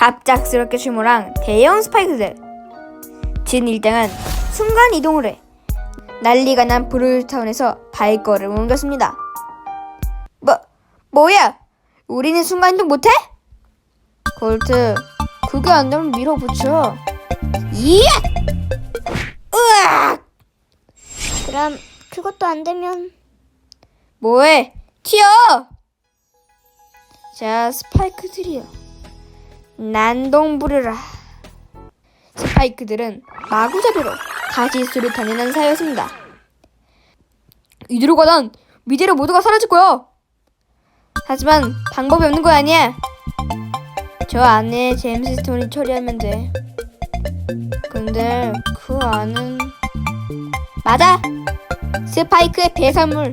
갑작스럽게 출몰한 대형 스파이크들. 진 1등은 순간 이동을 해 난리가 난 브루타운에서 발걸음을 옮겼습니다. 뭐 뭐야? 우리는 순간 이동 못해? 골트 그게 안 되면 밀어붙여. 이야! 으악! 그럼 그것도 안 되면 뭐해? 튀어! 자, 스파이크들이여. 난동 부르라. 스파이크들은 마구잡이로 가지수를 다니는 사이였습니다. 이대로 가단 미래로 모두가 사라질 거야. 하지만 방법이 없는 거 아니야. 저 안에 제임스 스톤이 처리하면 돼. 근데 그 안은 맞아. 스파이크의 배설물